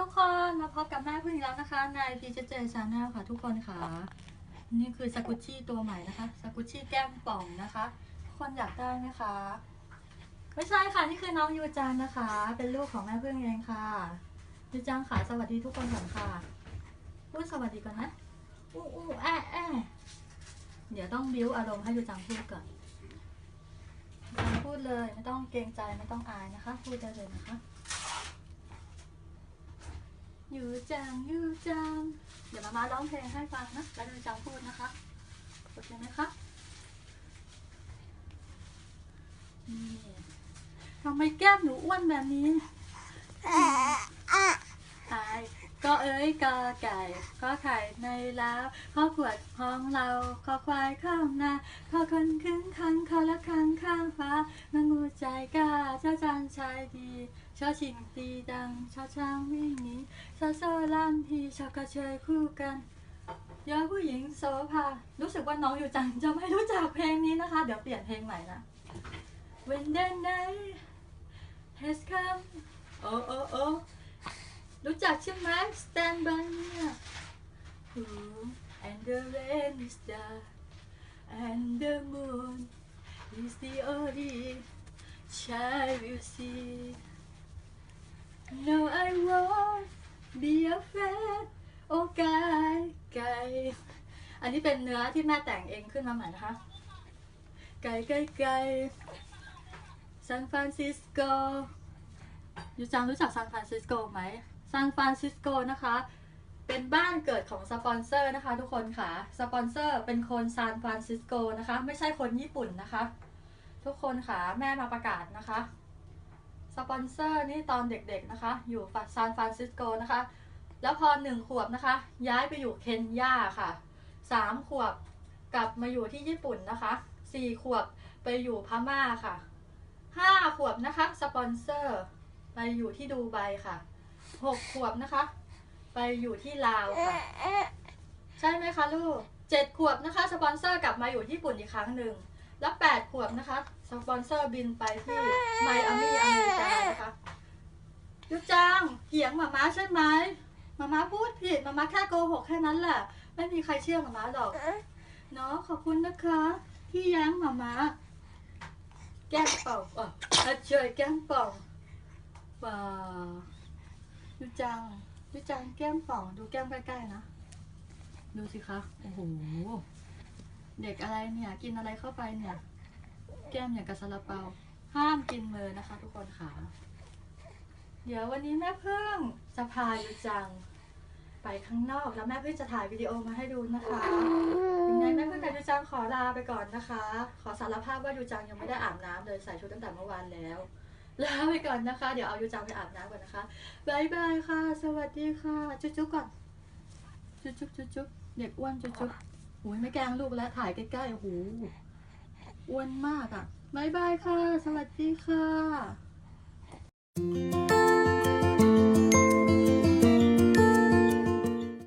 ทุกคนมาพบกับแม่พึ่งแล้วนะคะในพีเจเจชาแนลค่ะทุกคนค่ะ นี่คือสกุชชี่ตัวใหม่นะคะสกุชชี่แก้มป่องนะคะทุกคนอยากได้ไหมคะไม่ใช่ค่ะนี่คือน้องยูจังนะคะ เป็นลูกของแม่พึ่งเองค่ะยูจังค่ะสวัสดีทุกคนก่อนค่ะพูดสวัสดีก่อนนะอู้อู้แอะแอะเดี๋ยวต้องบิ้วอารมณ์ให้ยูจังพูดก่อนยูจังพูดเลยไม่ต้องเกรงใจไม่ต้องอายนะคะ พูดได้เลยนะคะ ยูจังยูจัง เดี๋ยวมามาร้องเพลงให้ฟังนะแล้วยูจังพูดนะคะโอเคไหมคะนี่ทำไมแก้มหนูอ้วนแบบนี้อายก็เอ้ยกอไก่ก็ไข่ในแล้วข้อขวดของเราขอควายข้างนาขอคนครึ่งคันขอละคังข้างฟ้านางงูใจกล้าเจ้าจัน ชายดีชอชิงตีดังชอช้างวิ่งหนีซาโซ่ลามพีชอบกระเชยคู่กันยอผู้หญิงโซภารู้สึกว่าน้องอยู่จังจะไม่รู้จักเพลงนี้นะคะ เดี๋ยวเปลี่ยนเพลงใหม่นะ When the night has come โอ้โอ้โอ้รู้จักใช่ไหม Stand by me Ooh, and the rain is dark and the moon is the only child you see No, I won't be afraid โอ้ไก่ไก่อันนี้เป็นเนื้อที่แม่แต่งเองขึ้นมาใหม่นะคะ ไก่ไก่ไก่ซานฟรานซิสโกยูจังรู้จักซานฟรานซิสโกไหมซานฟรานซิสโกนะคะ เป็นบ้านเกิดของสปอนเซอร์นะคะทุกคนค่ะ สปอนเซอร์เป็นคนซานฟรานซิสโกนะคะ ไม่ใช่คนญี่ปุ่นนะคะ ทุกคนค่ะ แม่มาประกาศนะคะ สปอนเซอร์นี่ตอนเด็กๆนะคะ อยู่ซานฟรานซิสโกนะคะ แล้วพอหนึ่งขวบนะคะ ย้ายไปอยู่เคนยาค่ะสามขวบกลับมาอยู่ที่ญี่ปุ่นนะคะสี่ขวบไปอยู่พม่าค่ะห้าขวบนะคะสปอนเซอร์ไปอยู่ที่ดูไบค่ะหกขวบนะคะ ไปอยู่ที่ลาวค่ะ ใช่ไหมคะลูกเจ็ดขวบนะคะ สปอนเซอร์กลับมาอยู่ญี่ปุ่นอีกครั้งหนึ่ง แล้วแปดขวบนะคะสปอนเซอร์บินไปที่ไมอามี่อเมริกานะคะยูจังเถียงหมาม้าใช่ไหมหมาม้าพูดผิดหมาม้าแค่โกหกแค่นั้นแหละ ไม่มีใครเชื่อหมาม้าหรอกเนาะขอบคุณนะคะ ที่แย้งหมาม้าแก้มเป่าอะอะเชยแก้มเป่าว้าวยูจังยูจังแก้มป่องดูแก้มใกล้ๆนะ ดูสิคะ โอ้โห เด็กอะไรเนี่ย กินอะไรเข้าไปเนี่ย แก้มอย่างกับซาลาเปา ห้ามกินมือนะคะ ทุกคนค่ะ เดี๋ยววันนี้แม่พึ่งจะพายูจัง ไปข้างนอกแล้วแม่พึ่งจะถ่ายวิดีโอมาให้ดูนะคะยังไงแม่พึ่งกับยูจังขอลาไปก่อนนะคะ ขอสารภาพว่ายูจังยังไม่ได้อาบน้ำเลยใส่ชุดตั้งแต่เมื่อวานแล้วลาไปก่อนนะคะ เดี๋ยวเอายูจังไปอาบน้ำก่อนนะคะบายบายค่ะ สวัสดีค่ะ จุ๊บๆก่อน จุ๊บจุ๊บจุ๊บจุ๊บเด็กอ้วนจุ๊บจุ๊บ อ้ยไม่แกล้งลูกแล้วถ่ายใกล้ๆโอ้โหอ้วนมากอะบายบายค่ะ สวัสดีค่ะ